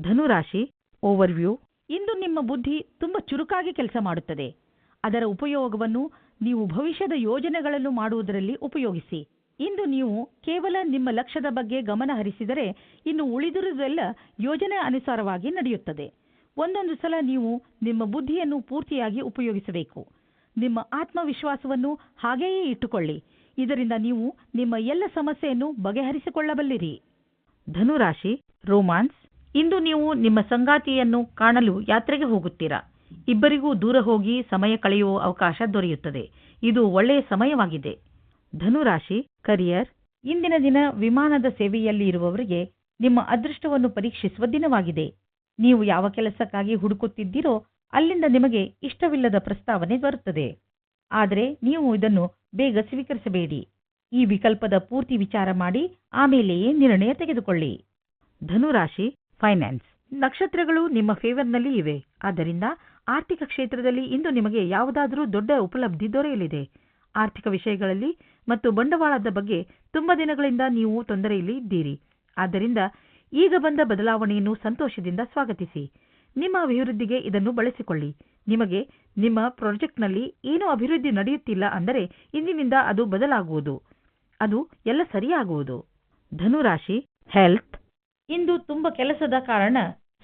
ಧನುರಾಶಿ ಓವರ್ವ್ಯೂ ಇಂದು ನಿಮ್ಮ ಬುದ್ಧಿ ತುಂಬಾ ಚುರುಕಾಗಿ ಕೆಲಸ ಮಾಡುತ್ತದೆ. ಅದರ ಉಪಯೋಗವನ್ನು ನೀವು ಭವಿಷ್ಯದ ಯೋಜನೆಗಳನ್ನು ಮಾಡುವುದರಲ್ಲಿ ಉಪಯೋಗಿಸಿ. ಇಂದು ನೀವು ಕೇವಲ ನಿಮ್ಮ ಲಕ್ಷ್ಯದ ಬಗ್ಗೆ ಗಮನ ಹರಿಸಿದರೆ ಇನ್ನು ಉಳಿದಿರುವುದೆಲ್ಲ ಯೋಜನೆ ಅನುಸಾರವಾಗಿ ನಡೆಯುತ್ತದೆ. ಒಂದೊಂದು ಸಲ ನೀವು ನಿಮ್ಮ ಬುದ್ಧಿಯನ್ನು ಪೂರ್ತಿಯಾಗಿ ಉಪಯೋಗಿಸಬೇಕು. ನಿಮ್ಮ ಆತ್ಮವಿಶ್ವಾಸವನ್ನು ಹಾಗೆಯೇ ಇಟ್ಟುಕೊಳ್ಳಿ. ಇದರಿಂದ ನೀವು ನಿಮ್ಮ ಎಲ್ಲ ಸಮಸ್ಯೆಯನ್ನು ಬಗೆಹರಿಸಿಕೊಳ್ಳಬಲ್ಲಿರಿ. ಧನುರಾಶಿ, ರೋಮಾನ್ಸ್, ಇಂದು ನೀವು ನಿಮ್ಮ ಸಂಗಾತಿಯನ್ನು ಕಾಣಲು ಯಾತ್ರೆಗೆ ಹೋಗುತ್ತೀರಾ? ಇಬ್ಬರಿಗೂ ದೂರ ಹೋಗಿ ಸಮಯ ಕಳೆಯುವ ಅವಕಾಶ ದೊರೆಯುತ್ತದೆ. ಇದು ಒಳ್ಳೆಯ ಸಮಯವಾಗಿದೆ. ಧನುರಾಶಿ, ಕರಿಯರ್, ಇಂದಿನ ದಿನ ವಿಮಾನದ ಸೇವೆಯಲ್ಲಿ ಇರುವವರಿಗೆ ನಿಮ್ಮ ಅದೃಷ್ಟವನ್ನು ಪರೀಕ್ಷಿಸುವ ದಿನವಾಗಿದೆ. ನೀವು ಯಾವ ಕೆಲಸಕ್ಕಾಗಿ ಹುಡುಕುತ್ತಿದ್ದೀರೋ ಅಲ್ಲಿಂದ ನಿಮಗೆ ಇಷ್ಟವಿಲ್ಲದ ಪ್ರಸ್ತಾವನೆ ಬರುತ್ತದೆ. ಆದರೆ ನೀವು ಇದನ್ನು ಬೇಗ ಸ್ವೀಕರಿಸಬೇಡಿ. ಈ ವಿಕಲ್ಪದ ಪೂರ್ತಿ ವಿಚಾರ ಮಾಡಿ ಆಮೇಲೆಯೇ ನಿರ್ಣಯ ತೆಗೆದುಕೊಳ್ಳಿ. ಧನುರಾಶಿ, ಫೈನಾನ್ಸ್. ನಕ್ಷತ್ರಗಳು ನಿಮ್ಮ ಫೇವರ್ನಲ್ಲಿ ಇವೆ. ಆದ್ದರಿಂದ ಆರ್ಥಿಕ ಕ್ಷೇತ್ರದಲ್ಲಿ ಇಂದು ನಿಮಗೆ ಯಾವುದಾದರೂ ದೊಡ್ಡ ಉಪಲಬ್ಧಿ ದೊರೆಯಲಿದೆ. ಆರ್ಥಿಕ ವಿಷಯಗಳಲ್ಲಿ ಮತ್ತು ಬಂಡವಾಳದ ಬಗ್ಗೆ ತುಂಬ ದಿನಗಳಿಂದ ನೀವು ತೊಂದರೆಯಲ್ಲಿ ಇದ್ದೀರಿ. ಆದ್ದರಿಂದ ಈಗ ಬಂದ ಬದಲಾವಣೆಯನ್ನು ಸಂತೋಷದಿಂದ ಸ್ವಾಗತಿಸಿ. ನಿಮ್ಮ ಅಭಿವೃದ್ಧಿಗೆ ಇದನ್ನು ಬಳಸಿಕೊಳ್ಳಿ. ನಿಮಗೆ ನಿಮ್ಮ ಪ್ರಾಜೆಕ್ಟ್ನಲ್ಲಿ ಏನೂ ಅಭಿವೃದ್ಧಿ ನಡೆಯುತ್ತಿಲ್ಲ ಅಂದರೆ ಇಂದಿನಿಂದ ಅದು ಬದಲಾಗುವುದು. ಅದು ಎಲ್ಲ ಸರಿಯಾಗುವುದು. ಧನುರಾಶಿ ಹೆಲ್ತ್ ಇಂದು ತುಂಬ ಕೆಲಸದ ಕಾರಣ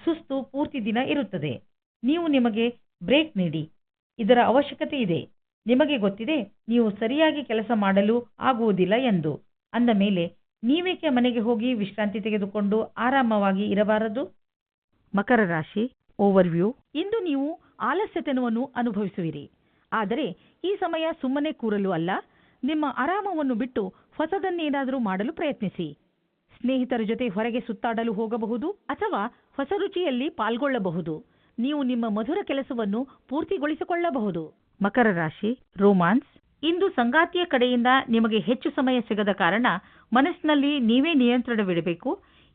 ಸುಸ್ತು ಪೂರ್ತಿ ದಿನ ಇರುತ್ತದೆ. ನೀವು ನಿಮಗೆ ಬ್ರೇಕ್ ನೀಡಿ. ಇದರ ಅವಶ್ಯಕತೆ ಇದೆ. ನಿಮಗೆ ಗೊತ್ತಿದೆ, ನೀವು ಸರಿಯಾಗಿ ಕೆಲಸ ಮಾಡಲು ಆಗುವುದಿಲ್ಲ ಎಂದು. ಅಂದ ಮೇಲೆ, ನೀವೇಕೆ ಮನೆಗೆ ಹೋಗಿ ವಿಶ್ರಾಂತಿ ತೆಗೆದುಕೊಂಡು ಆರಾಮವಾಗಿ ಇರಬಾರದು? ಮಕರ ರಾಶಿ ಓವರ್ವ್ಯೂ ಇಂದು ನೀವು ಆಲಸ್ಯತನವನ್ನು ಅನುಭವಿಸುವಿರಿ. ಆದರೆ, ಈ ಸಮಯ ಸುಮ್ಮನೆ ಕೂರಲು ಅಲ್ಲ. ನಿಮ್ಮ ಆರಾಮವನ್ನು ಬಿಟ್ಟು ಹೊಸದನ್ನೇನಾದರೂ ಮಾಡಲು ಪ್ರಯತ್ನಿಸಿ. ಸ್ನೇಹಿತರ ಜೊತೆ ಹೊರಗೆ ಸುತ್ತಾಡಲು ಹೋಗಬಹುದು ಅಥವಾ ಹೊಸ ರುಚಿಯಲ್ಲಿ ಪಾಲ್ಗೊಳ್ಳಬಹುದು. ನೀವು ನಿಮ್ಮ ಮಧುರ ಕೆಲಸವನ್ನು ಪೂರ್ತಿಗೊಳಿಸಿಕೊಳ್ಳಬಹುದು. ಮಕರ ರಾಶಿ ರೋಮಾನ್ಸ್ ಇಂದು ಸಂಗಾತಿಯ ಕಡೆಯಿಂದ ನಿಮಗೆ ಹೆಚ್ಚು ಸಮಯ ಸಿಗದ ಕಾರಣ ಮನಸ್ಸಿನಲ್ಲಿ ನೀವೇ ನಿಯಂತ್ರಣವಿಡಬೇಕು.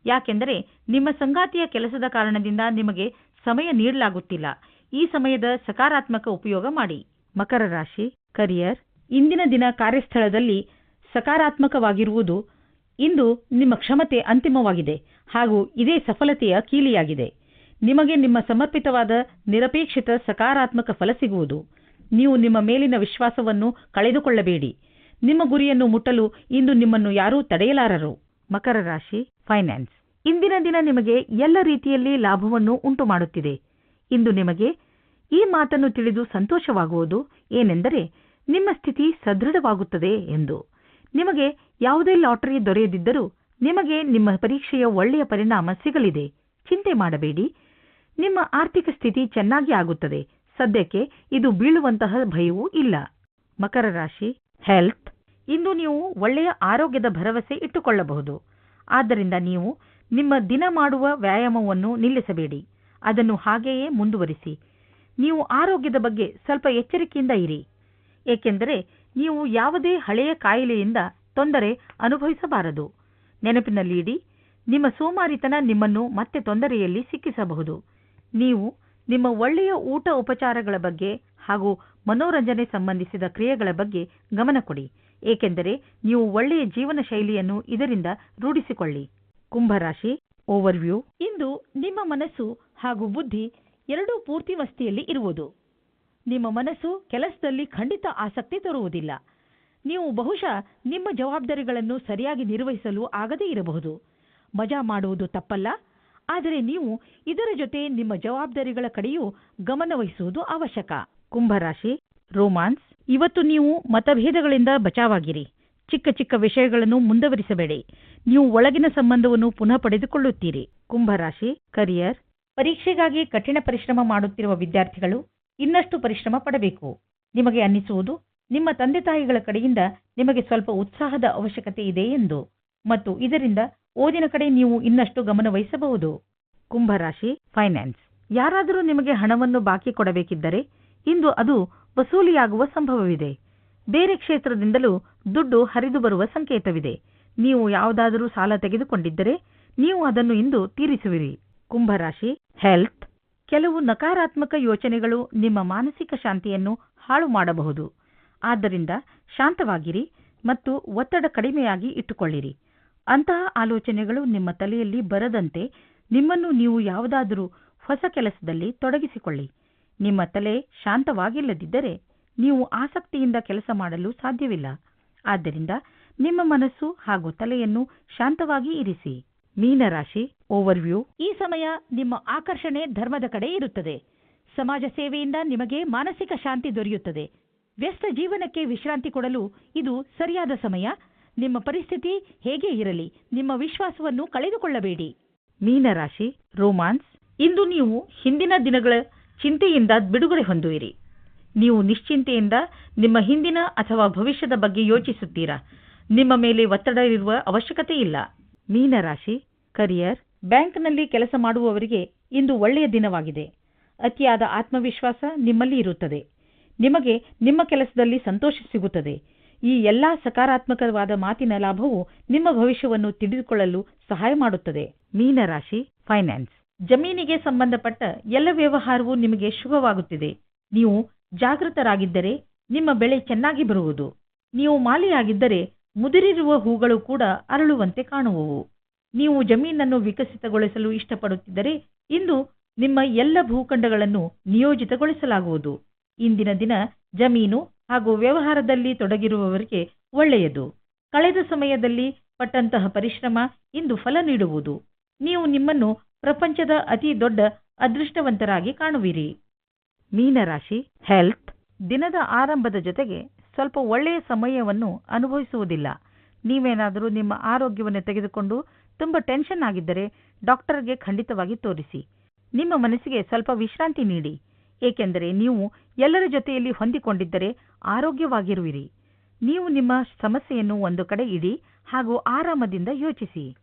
ಯಾಕೆಂದರೆ ನಿಮ್ಮ ಸಂಗಾತಿಯ ಕೆಲಸದ ಕಾರಣದಿಂದ ನಿಮಗೆ ಸಮಯ ನೀಡಲಾಗುತ್ತಿಲ್ಲ. ಈ ಸಮಯದ ಸಕಾರಾತ್ಮಕ ಉಪಯೋಗ ಮಾಡಿ. ಮಕರ ರಾಶಿ ಕರಿಯರ್ ಇಂದಿನ ದಿನ ಕಾರ್ಯಸ್ಥಳದಲ್ಲಿ ಸಕಾರಾತ್ಮಕವಾಗಿರುವುದು ಇಂದು ನಿಮ್ಮ ಕ್ಷಮತೆ ಅಂತಿಮವಾಗಿದೆ ಹಾಗೂ ಇದೇ ಸಫಲತೆಯ ಕೀಲಿಯಾಗಿದೆ. ನಿಮಗೆ ನಿಮ್ಮ ಸಮರ್ಪಿತವಾದ ನಿರಪೇಕ್ಷಿತ ಸಕಾರಾತ್ಮಕ ಫಲ ಸಿಗುವುದು. ನೀವು ನಿಮ್ಮ ಮೇಲಿನ ವಿಶ್ವಾಸವನ್ನು ಕಳೆದುಕೊಳ್ಳಬೇಡಿ. ನಿಮ್ಮ ಗುರಿಯನ್ನು ಮುಟ್ಟಲು ಇಂದು ನಿಮ್ಮನ್ನು ಯಾರೂ ತಡೆಯಲಾರರು. ಮಕರ ರಾಶಿ ಫೈನಾನ್ಸ್ ಇಂದಿನ ದಿನ ನಿಮಗೆ ಎಲ್ಲ ರೀತಿಯಲ್ಲಿ ಲಾಭವನ್ನು ಉಂಟು ಮಾಡುತ್ತಿದೆ. ಇಂದು ನಿಮಗೆ ಈ ಮಾತನ್ನು ತಿಳಿದು ಸಂತೋಷವಾಗುವುದು ಏನೆಂದರೆ ನಿಮ್ಮ ಸ್ಥಿತಿ ಸದೃಢವಾಗುತ್ತದೆ ಎಂದು. ನಿಮಗೆ ಯಾವುದೇ ಲಾಟರಿ ದೊರೆಯದಿದ್ದರೂ ನಿಮಗೆ ನಿಮ್ಮ ಪರೀಕ್ಷೆಯ ಒಳ್ಳೆಯ ಪರಿಣಾಮ ಸಿಗಲಿದೆ. ಚಿಂತೆ ಮಾಡಬೇಡಿ. ನಿಮ್ಮ ಆರ್ಥಿಕ ಸ್ಥಿತಿ ಚೆನ್ನಾಗಿ ಆಗುತ್ತದೆ. ಸದ್ಯಕ್ಕೆ ಇದು ಬೀಳುವಂತಹ ಭಯವೂ ಇಲ್ಲ. ಮಕರ ರಾಶಿ ಹೆಲ್ತ್ ಇಂದು ನೀವು ಒಳ್ಳೆಯ ಆರೋಗ್ಯದ ಭರವಸೆ ಇಟ್ಟುಕೊಳ್ಳಬಹುದು. ಆದ್ದರಿಂದ ನೀವು ನಿಮ್ಮ ದಿನ ಮಾಡುವ ವ್ಯಾಯಾಮವನ್ನು ನಿಲ್ಲಿಸಬೇಡಿ. ಅದನ್ನು ಹಾಗೆಯೇ ಮುಂದುವರಿಸಿ. ನೀವು ಆರೋಗ್ಯದ ಬಗ್ಗೆ ಸ್ವಲ್ಪ ಎಚ್ಚರಿಕೆಯಿಂದ ಇರಿ. ಏಕೆಂದರೆ ನೀವು ಯಾವುದೇ ಹಳೆಯ ಕಾಯಿಲೆಯಿಂದ ತೊಂದರೆ ಅನುಭವಿಸಬಾರದು. ನೆನಪಿನಲ್ಲಿಡಿ, ನಿಮ್ಮ ಸೋಮಾರಿತನ ನಿಮ್ಮನ್ನು ಮತ್ತೆ ತೊಂದರೆಯಲ್ಲಿ ಸಿಕ್ಕಿಸಬಹುದು. ನೀವು ನಿಮ್ಮ ಒಳ್ಳೆಯ ಊಟ ಉಪಚಾರಗಳ ಬಗ್ಗೆ ಹಾಗೂ ಮನೋರಂಜನೆ ಸಂಬಂಧಿಸಿದ ಕ್ರಿಯೆಗಳ ಬಗ್ಗೆ ಗಮನ ಕೊಡಿ. ಏಕೆಂದರೆ ನೀವು ಒಳ್ಳೆಯ ಜೀವನ ಶೈಲಿಯನ್ನು ಇದರಿಂದ ರೂಢಿಸಿಕೊಳ್ಳಿ. ಕುಂಭರಾಶಿ ಓವರ್ವ್ಯೂ ಇಂದು ನಿಮ್ಮ ಮನಸ್ಸು ಹಾಗೂ ಬುದ್ಧಿ ಎರಡೂ ಪೂರ್ತಿ ಮಸ್ತಿಯಲ್ಲಿ ಇರುವುದು. ನಿಮ್ಮ ಮನಸ್ಸು ಕೆಲಸದಲ್ಲಿ ಖಂಡಿತ ಆಸಕ್ತಿ ತೋರುವುದಿಲ್ಲ. ನೀವು ಬಹುಶಃ ನಿಮ್ಮ ಜವಾಬ್ದಾರಿಗಳನ್ನು ಸರಿಯಾಗಿ ನಿರ್ವಹಿಸಲು ಆಗದೇ ಇರಬಹುದು. ಮಜಾ ಮಾಡುವುದು ತಪ್ಪಲ್ಲ. ಆದರೆ ನೀವು ಇದರ ಜೊತೆ ನಿಮ್ಮ ಜವಾಬ್ದಾರಿಗಳ ಕಡೆಯೂ ಗಮನವಹಿಸುವುದು ಅವಶ್ಯಕ. ಕುಂಭರಾಶಿ, ರೋಮಾನ್ಸ್, ಇವತ್ತು ನೀವು ಮತಭೇದಗಳಿಂದ ಬಚಾವಾಗಿರಿ. ಚಿಕ್ಕ ಚಿಕ್ಕ ವಿಷಯಗಳನ್ನು ಮುಂದುವರಿಸಬೇಡಿ. ನೀವು ಒಳಗಿನ ಸಂಬಂಧವನ್ನು ಪುನಃ ಪಡೆದುಕೊಳ್ಳುತ್ತೀರಿ. ಕುಂಭರಾಶಿ, ಕರಿಯರ್, ಪರೀಕ್ಷೆಗಾಗಿ ಕಠಿಣ ಪರಿಶ್ರಮ ಮಾಡುತ್ತಿರುವ ವಿದ್ಯಾರ್ಥಿಗಳು ಇನ್ನಷ್ಟು ಪರಿಶ್ರಮ ಪಡಬೇಕು. ನಿಮಗೆ ಅನ್ನಿಸುವುದು, ನಿಮ್ಮ ತಂದೆ ತಾಯಿಗಳ ಕಡೆಯಿಂದ ನಿಮಗೆ ಸ್ವಲ್ಪ ಉತ್ಸಾಹದ ಅವಶ್ಯಕತೆ ಇದೆ ಎಂದು. ಮತ್ತು ಇದರಿಂದ ಓದಿನ ಕಡೆ ನೀವು ಇನ್ನಷ್ಟು ಗಮನ ವಹಿಸಬಹುದು. ಕುಂಭರಾಶಿ ಫೈನಾನ್ಸ್ ಯಾರಾದರೂ ನಿಮಗೆ ಹಣವನ್ನು ಬಾಕಿ ಕೊಡಬೇಕಿದ್ದರೆ ಇಂದು ಅದು ವಸೂಲಿಯಾಗುವ ಸಂಭವವಿದೆ. ಬೇರೆ ಕ್ಷೇತ್ರದಿಂದಲೂ ದುಡ್ಡು ಹರಿದು ಬರುವ ಸಂಕೇತವಿದೆ. ನೀವು ಯಾವುದಾದರೂ ಸಾಲ ತೆಗೆದುಕೊಂಡಿದ್ದರೆ ನೀವು ಅದನ್ನು ಇಂದು ತೀರಿಸುವಿರಿ. ಕುಂಭರಾಶಿ ಹೆಲ್ತ್ ಕೆಲವು ನಕಾರಾತ್ಮಕ ಯೋಚನೆಗಳು ನಿಮ್ಮ ಮಾನಸಿಕ ಶಾಂತಿಯನ್ನು ಹಾಳು ಮಾಡಬಹುದು. ಆದ್ದರಿಂದ ಶಾಂತವಾಗಿರಿ ಮತ್ತು ಒತ್ತಡ ಕಡಿಮೆಯಾಗಿ ಇಟ್ಟುಕೊಳ್ಳಿರಿ. ಅಂತಹ ಆಲೋಚನೆಗಳು ನಿಮ್ಮ ತಲೆಯಲ್ಲಿ ಬರದಂತೆ ನಿಮ್ಮನ್ನು ನೀವು ಯಾವುದಾದರೂ ಹೊಸ ಕೆಲಸದಲ್ಲಿ ತೊಡಗಿಸಿಕೊಳ್ಳಿ. ನಿಮ್ಮ ತಲೆ ಶಾಂತವಾಗಿಲ್ಲದಿದ್ದರೆ ನೀವು ಆಸಕ್ತಿಯಿಂದ ಕೆಲಸ ಮಾಡಲು ಸಾಧ್ಯವಿಲ್ಲ. ಆದ್ದರಿಂದ ನಿಮ್ಮ ಮನಸ್ಸು ಹಾಗೂ ತಲೆಯನ್ನು ಶಾಂತವಾಗಿ ಇರಿಸಿ. ಮೀನರಾಶಿ ಓವರ್ವ್ಯೂ ಈ ಸಮಯ ನಿಮ್ಮ ಆಕರ್ಷಣೆ ಧರ್ಮದ ಕಡೆ ಇರುತ್ತದೆ. ಸಮಾಜ ಸೇವೆಯಿಂದ ನಿಮಗೆ ಮಾನಸಿಕ ಶಾಂತಿ ದೊರೆಯುತ್ತದೆ. ವ್ಯಸ್ತ ಜೀವನಕ್ಕೆ ವಿಶ್ರಾಂತಿ ಕೊಡಲು ಇದು ಸರಿಯಾದ ಸಮಯ. ನಿಮ್ಮ ಪರಿಸ್ಥಿತಿ ಹೇಗೆ ಇರಲಿ, ನಿಮ್ಮ ವಿಶ್ವಾಸವನ್ನು ಕಳೆದುಕೊಳ್ಳಬೇಡಿ. ಮೀನರಾಶಿ, ರೋಮಾನ್ಸ್, ಇಂದು ನೀವು ಹಿಂದಿನ ದಿನಗಳ ಚಿಂತೆಯಿಂದ ಬಿಡುಗಡೆ ಹೊಂದುವಿರಿ. ನೀವು ನಿಶ್ಚಿಂತೆಯಿಂದ ನಿಮ್ಮ ಹಿಂದಿನ ಅಥವಾ ಭವಿಷ್ಯದ ಬಗ್ಗೆ ಯೋಚಿಸುತ್ತೀರಾ? ನಿಮ್ಮ ಮೇಲೆ ಒತ್ತಡ ಇರುವ ಅವಶ್ಯಕತೆ ಇಲ್ಲ. ಮೀನರಾಶಿ, ಕರಿಯರ್, ಬ್ಯಾಂಕ್ನಲ್ಲಿ ಕೆಲಸ ಮಾಡುವವರಿಗೆ ಇಂದು ಒಳ್ಳೆಯ ದಿನವಾಗಿದೆ. ಅತಿಯಾದ ಆತ್ಮವಿಶ್ವಾಸ ನಿಮ್ಮಲ್ಲಿ ಇರುತ್ತದೆ. ನಿಮಗೆ ನಿಮ್ಮ ಕೆಲಸದಲ್ಲಿ ಸಂತೋಷ ಸಿಗುತ್ತದೆ. ಈ ಎಲ್ಲಾ ಸಕಾರಾತ್ಮಕವಾದ ಮಾತಿನ ಲಾಭವು ನಿಮ್ಮ ಭವಿಷ್ಯವನ್ನು ತಿಳಿದುಕೊಳ್ಳಲು ಸಹಾಯ ಮಾಡುತ್ತದೆ. ಮೀನರಾಶಿ ಫೈನಾನ್ಸ್ ಜಮೀನಿಗೆ ಸಂಬಂಧಪಟ್ಟ ಎಲ್ಲ ವ್ಯವಹಾರವು ನಿಮಗೆ ಶುಭವಾಗುತ್ತಿದೆ. ನೀವು ಜಾಗೃತರಾಗಿದ್ದರೆ ನಿಮ್ಮ ಬೆಳೆ ಚೆನ್ನಾಗಿ ಬರುವುದು. ನೀವು ಮಾಲಿಯಾಗಿದ್ದರೆ ಮುದುರಿರುವ ಹೂಗಳು ಕೂಡ ಅರಳುವಂತೆ ಕಾಣುವವು. ನೀವು ಜಮೀನನ್ನು ವಿಕಸಿತಗೊಳಿಸಲು ಇಷ್ಟಪಡುತ್ತಿದ್ದರೆ ಇಂದು ನಿಮ್ಮ ಎಲ್ಲ ಭೂಖಂಡಗಳನ್ನು ನಿಯೋಜಿತಗೊಳಿಸಲಾಗುವುದು. ಇಂದಿನ ದಿನ ಜಮೀನು ಹಾಗೂ ವ್ಯವಹಾರದಲ್ಲಿ ತೊಡಗಿರುವವರಿಗೆ ಒಳ್ಳೆಯದು. ಕಳೆದ ಸಮಯದಲ್ಲಿ ಪಟ್ಟಂತಹ ಪರಿಶ್ರಮ ಇಂದು ಫಲ ನೀಡುವುದು. ನೀವು ನಿಮ್ಮನ್ನು ಪ್ರಪಂಚದ ಅತಿ ದೊಡ್ಡ ಅದೃಷ್ಟವಂತರಾಗಿ ಕಾಣುವಿರಿ. ಮೀನರಾಶಿ ಹೆಲ್ತ್ ದಿನದ ಆರಂಭದ ಜೊತೆಗೆ ಸ್ವಲ್ಪ ಒಳ್ಳೆಯ ಸಮಯವನ್ನು ಅನುಭವಿಸುವುದಿಲ್ಲ. ನೀವೇನಾದರೂ ನಿಮ್ಮ ಆರೋಗ್ಯವನ್ನು ತೆಗೆದುಕೊಂಡು ತುಂಬ ಟೆನ್ಷನ್ ಆಗಿದ್ದರೆ ಡಾಕ್ಟರ್ಗೆ ಖಂಡಿತವಾಗಿ ತೋರಿಸಿ. ನಿಮ್ಮ ಮನಸ್ಸಿಗೆ ಸ್ವಲ್ಪ ವಿಶ್ರಾಂತಿ ನೀಡಿ. ಏಕೆಂದರೆ ನೀವು ಎಲ್ಲರ ಜೊತೆಯಲ್ಲಿ ಹೊಂದಿಕೊಂಡಿದ್ದರೆ ಆರೋಗ್ಯವಾಗಿರುವಿರಿ. ನೀವು ನಿಮ್ಮ ಸಮಸ್ಯೆಯನ್ನು ಒಂದು ಕಡೆ ಇಡಿ ಹಾಗೂ ಆರಾಮದಿಂದ ಯೋಚಿಸಿ.